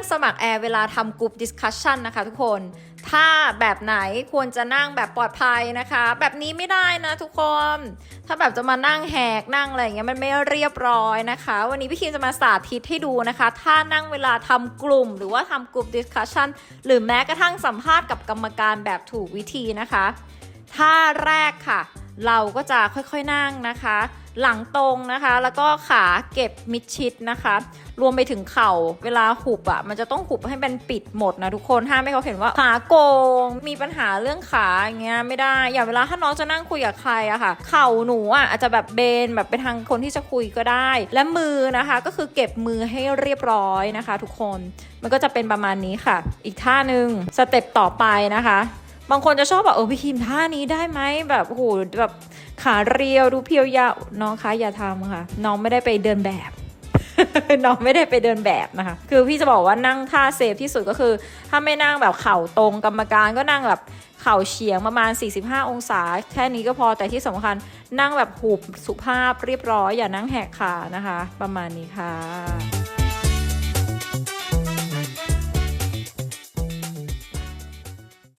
งสมัครแอร์เวลาทำกลุ่มดิสคัชชันนะคะทุกคน ถ้าแบบไหนควรจะนั่งแบบปลอดภัยนะคะ แบบนี้ไม่ได้นะทุกคน ถ้าแบบจะมานั่งแหกนั่งอะไรอย่างเงี้ยมันไม่เรียบร้อยนะคะ วันนี้พี่คิมจะมาสาธิตให้ดูนะคะ ถ้านั่งเวลาทำกลุ่ม หรือว่าทำกลุ่มดิสคัชชันหรือแม้กระทั่งสัมภาษณ์กับกรรมการแบบถูกวิธีนะคะท่าแรกค่ะ เราก็จะค่อยๆนั่งนะคะ หลังตรงนะคะ แล้วก็ขาเก็บมิดชิดนะคะ รวมไปถึงเข่าเวลาหุบอะ่ะ มันจะต้องหุบให้เป็นปิดหมดนะทุกคนห้ามให้เขาเห็นว่าขาโกงมีปัญหาเรื่องขาอย่างเงี้ยไม่ได้อย่างเวลาถ้าน้องจะนั่งคุยกับใครอะค่ะ เข่าหนูอะอาจจะแบบเบนแบบไปทางคนที่จะคุยก็ได้ และมือนะคะก็คือเก็บมือให้เรียบร้อยนะคะ ทุกคนมันก็จะเป็นประมาณนี้ค่ะ อีกท่าหนึ่งสเต็ปต่อไปนะคะ บางคนจะชอบแบบเออพี่คิมท่านี้ได้ไหมแบบโหแบบขาเรียวดูเพียวยาวน้องคะอย่าทำค่ะ น้องไม่ได้ไปเดินแบบน้องไม่ได้ไปเดินแบบนะคะ คือพี่จะบอกว่านั่งท่าเซฟที่สุดก็คือ ถ้าไม่นั่งแบบเข่าตรงกรรมการก็นั่งแบบเข่าเฉียงประมาณ 45 องศา แค่นี้ก็พอแต่ที่สำคัญนั่งแบบหุบสุภาพเรียบร้อยอย่านั่งแหกขานะคะ ประมาณนี้ค่ะ